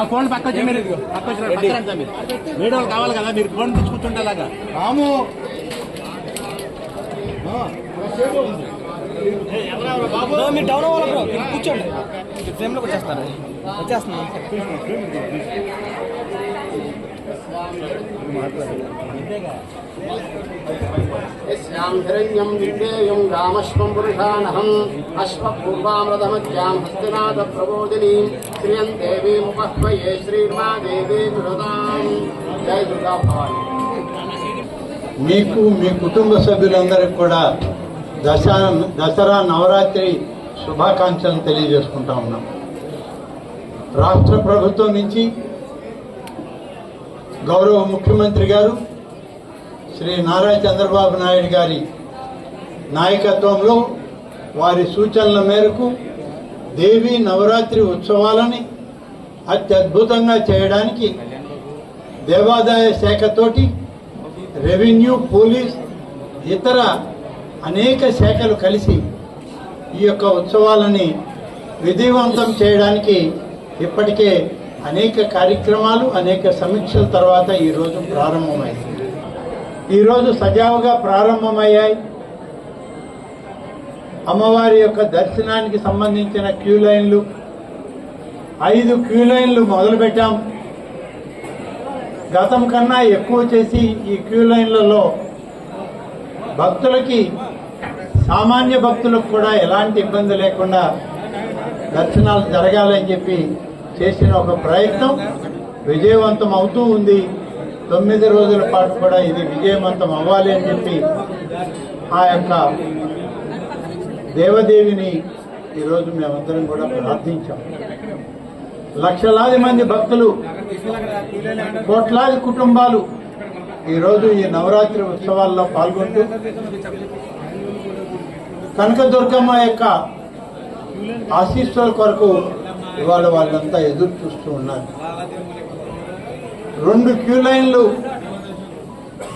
ఆ ఫోన్ పక్క వచ్చి మీరు పక్క మీరు. వీడియో కావాలి కదా మీరు ఫోన్ తీసుకుంటుంటే అలాగా రాము మీరు డౌన్ అవ్వాలి బ్రో మీరు కూర్చోండి. ఫ్రేమ్లోకి వచ్చేస్తారు. వచ్చేస్తున్నాను హిరణ్యం విద్యేయం రామశ్వం పురుషానహం అశ్వపూర్వామృతమధ్యాం హస్తినాథ ప్రబోధినీం శ్రియం దేవీముపహ్వయే శ్రీర్మా దేవీ మృతాం జయ దుర్గా భవాని మీకు మీ కుటుంబ సభ్యులందరికీ కూడా దసరా దసరా నవరాత్రి శుభాకాంక్షలను తెలియజేసుకుంటా ఉన్నాం. రాష్ట్ర ప్రభుత్వం నుంచి గౌరవ ముఖ్యమంత్రి గారు శ్రీ నారా చంద్రబాబు నాయుడు గారి నాయకత్వంలో వారి సూచనల మేరకు దేవి నవరాత్రి ఉత్సవాలని అత్యద్భుతంగా చేయడానికి దేవాదాయ శాఖతోటి రెవెన్యూ పోలీస్ ఇతర అనేక శాఖలు కలిసి ఈ యొక్క ఉత్సవాలని విధివంతం చేయడానికి ఇప్పటికే అనేక కార్యక్రమాలు అనేక సమీక్షల తర్వాత ఈరోజు ప్రారంభమైంది. ఈరోజు సజావుగా ప్రారంభమయ్యాయి. అమ్మవారి యొక్క దర్శనానికి సంబంధించిన క్యూ లైన్లు. ఐదు క్యూ లైన్లు మొదలుపెట్టాం. గతం కన్నా ఎక్కువ చేసి ఈ క్యూ లైన్లలో భక్తులకి సామాన్య భక్తులకు కూడా ఎలాంటి ఇబ్బంది లేకుండా దర్శనాలు జరగాలని చెప్పి చేసిన ఒక ప్రయత్నం విజయవంతం అవుతూ ఉంది. తొమ్మిది రోజుల పాటు కూడా ఇది విజయవంతం అవ్వాలి అని చెప్పి ఆ యొక్క దేవదేవిని ఈరోజు మేమందరం కూడా ప్రార్థించాం. లక్షలాది మంది భక్తులు కోట్లాది కుటుంబాలు ఈరోజు ఈ నవరాత్రి ఉత్సవాల్లో పాల్గొంటూ కనకదుర్గమ్మ యొక్క ఆశీస్సుల కొరకు ఇవాళ వాళ్ళంతా ఎదురు చూస్తూ ఉన్నారు. రెండు క్యూ లైన్లు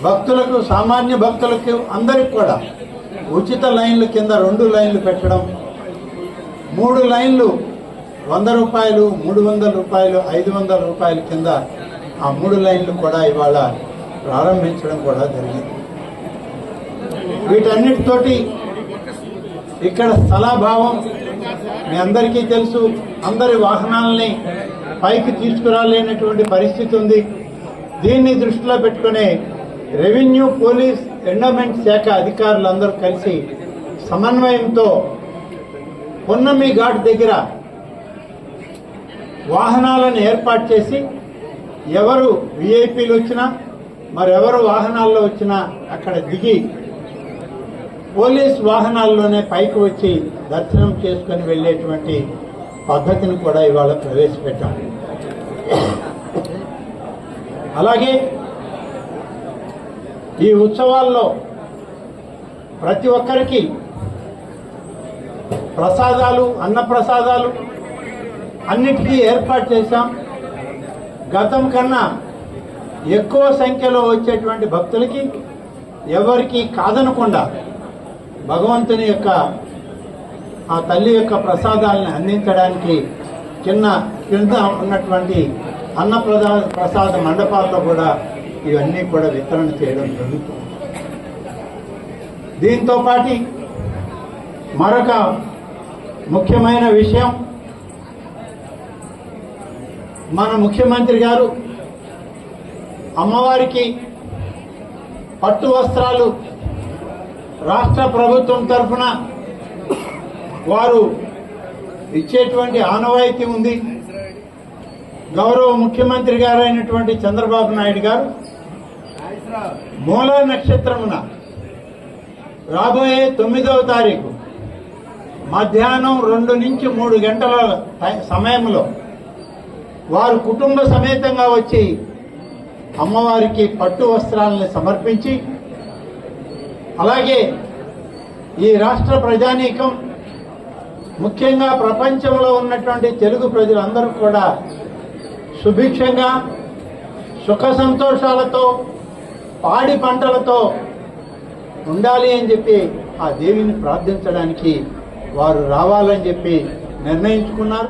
భక్తులకు సామాన్య భక్తులకు అందరికి కూడా ఉచిత లైన్లు కింద రెండు లైన్లు పెట్టడం. మూడు లైన్లు వంద రూపాయలు మూడు వందల రూపాయలు ఐదు వందల రూపాయల కింద ఆ మూడు లైన్లు కూడా ఇవాళ ప్రారంభించడం కూడా జరిగింది. వీటన్నిటితోటి ఇక్కడ స్థలాభావం మీ అందరికీ తెలుసు. అందరి వాహనాలని పైకి తీసుకురాలేనటువంటి పరిస్థితి ఉంది. దీన్ని దృష్టిలో పెట్టుకుని రెవెన్యూ పోలీస్ ఎండోమెంట్ శాఖ అధికారులందరూ కలిసి సమన్వయంతో పొన్నమి ఘాట్ దగ్గర వాహనాలను ఏర్పాటు చేసి ఎవరు విఐపీలు వచ్చినా మరెవరు వాహనాల్లో వచ్చినా అక్కడ దిగి పోలీస్ వాహనాల్లోనే పైకి వచ్చి దర్శనం చేసుకుని వెళ్ళేటువంటి పద్ధతిని కూడా ఇవాళ ప్రవేశపెట్టాం. అలాగే ఈ ఉత్సవాల్లో ప్రతి ఒక్కరికి ప్రసాదాలు అన్నప్రసాదాలు అన్నిటికీ ఏర్పాటు చేశాం. గతం కన్నా ఎక్కువ సంఖ్యలో వచ్చేటువంటి భక్తులకి ఎవరికి కాదనకుండా భగవంతుని యొక్క ఆ తల్లి యొక్క ప్రసాదాలను అందించడానికి చిన్న కింద ఉన్నటువంటి అన్న ప్రదా ప్రసాద మండపాల్లో కూడా ఇవన్నీ కూడా వితరణ చేయడం జరుగుతుంది. దీంతో పాటి మరొక ముఖ్యమైన విషయం మన ముఖ్యమంత్రి గారు అమ్మవారికి పట్టు వస్త్రాలు రాష్ట్ర ప్రభుత్వం తరఫున వారు ఇచ్చేటువంటి ఆనవాయితీ ఉంది. గౌరవ ముఖ్యమంత్రి గారైనటువంటి చంద్రబాబు నాయుడు గారు మూల నక్షత్రమున రాబోయే తొమ్మిదవ తారీఖు మధ్యాహ్నం రెండు నుంచి మూడు గంటల సమయంలో వారు కుటుంబ సమేతంగా వచ్చి అమ్మవారికి పట్టు వస్త్రాలను సమర్పించి అలాగే ఈ రాష్ట్ర ప్రజానీకం ముఖ్యంగా ప్రపంచంలో ఉన్నటువంటి తెలుగు ప్రజలందరూ కూడా సుభిక్షంగా సుఖ సంతోషాలతో పాడి పంటలతో ఉండాలి అని చెప్పి ఆ దేవిని ప్రార్థించడానికి వారు రావాలని చెప్పి నిర్ణయించుకున్నారు.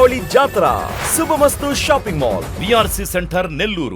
दीपावली जात्रा शुभ मस्तु shopping mall BRC centre Nellore